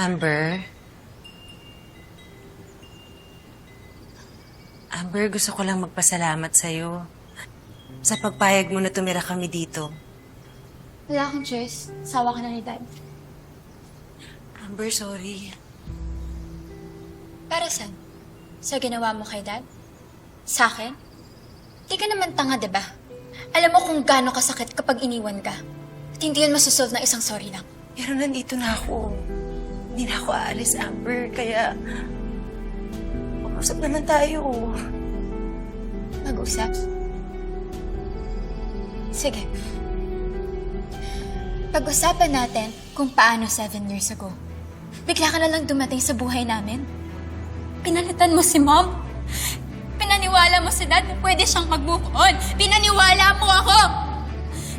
Amber? Amber, gusto ko lang magpasalamat sa'yo. Sa pagpayag mo na tumira kami dito. Wala akong choice. Sawa ka na ni Dad. Amber, sorry. Para saan? Sa ginawa mo kay Dad? Sa akin? Di ka naman tanga, di ba? Alam mo kung gaano kasakit kapag iniwan ka. At hindi yun masusolve na isang sorry lang. Pero nandito na ako. Hindi na ako aalis, Amber. Kaya, mag-usap naman tayo. Mag-usap? Sige. Pag-usapan natin kung paano seven years ago. Bigla ka na lang dumating sa buhay namin. Pinalitan mo si Mom. Pinaniwala mo si Dad na pwede siyang mag-move on. Pinaniwala mo ako!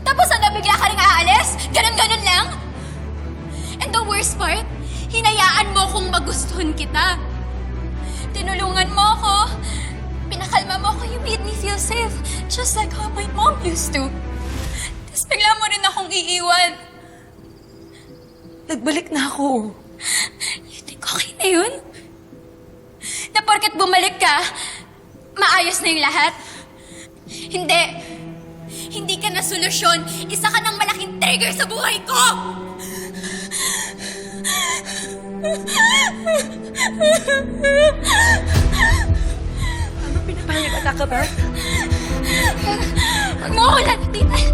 Tapos ano, bigla ka rin aalis? Ganon-ganon lang? And the worst part, hinayaan mo kong magustuhan kita. Tinulungan mo ako. Pinakalma mo ako. You made me feel safe. Just like how my mom used to. Tapos bigla mo rin akong iiwan. Nagbalik na ako. You think okay na yun? Na porket bumalik ka, maayos na yung lahat? Hindi. Hindi ka na solusyon. Isa ka ng malaking trigger sa buhay ko! Ano, pinapanik attack ka ba? Huwag mo ako latitan.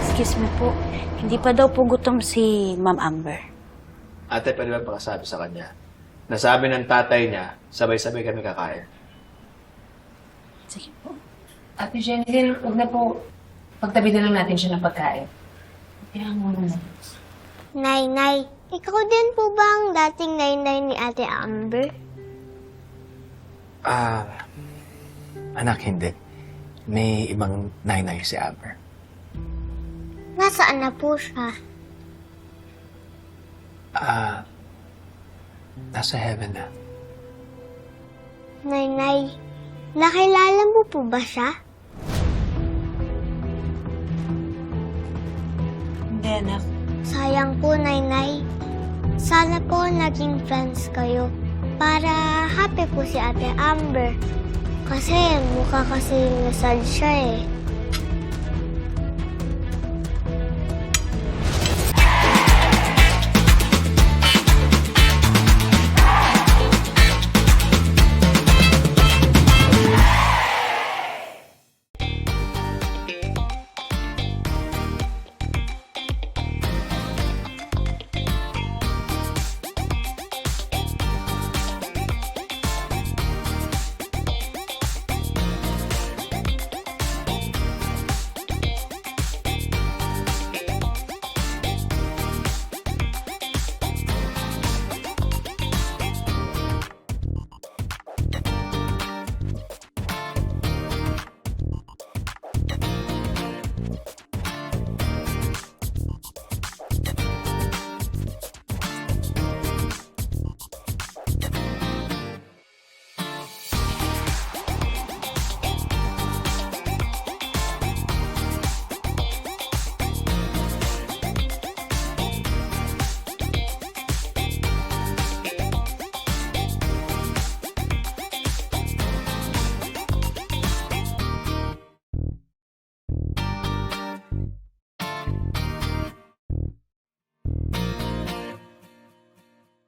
Excuse me po. Hindi pa daw po gutom si Ma'am Amber. Ate, pwede ba pakasabi sa kanya? Nasabi ng tatay niya, sabay-sabay kami kakain. Sige po. Ate Jenny, huwag na po. Pagtabi na lang natin siya ng pagkain. Kaya mo naman. Nay, Nay, ikaw din po ba ang dating Nay-Nay ni Ate Amber? Ah, anak, hindi. May ibang nainay si Amber. Nasaan na po siya? Ah, nasa heaven na. Nay-Nay, nakilala mo po ba siya? Hindi, anak. Sayang po, Nay-Nay. Sana po naging friends kayo para happy po si Ate Amber. Kasi mukha kasi nasad siya eh.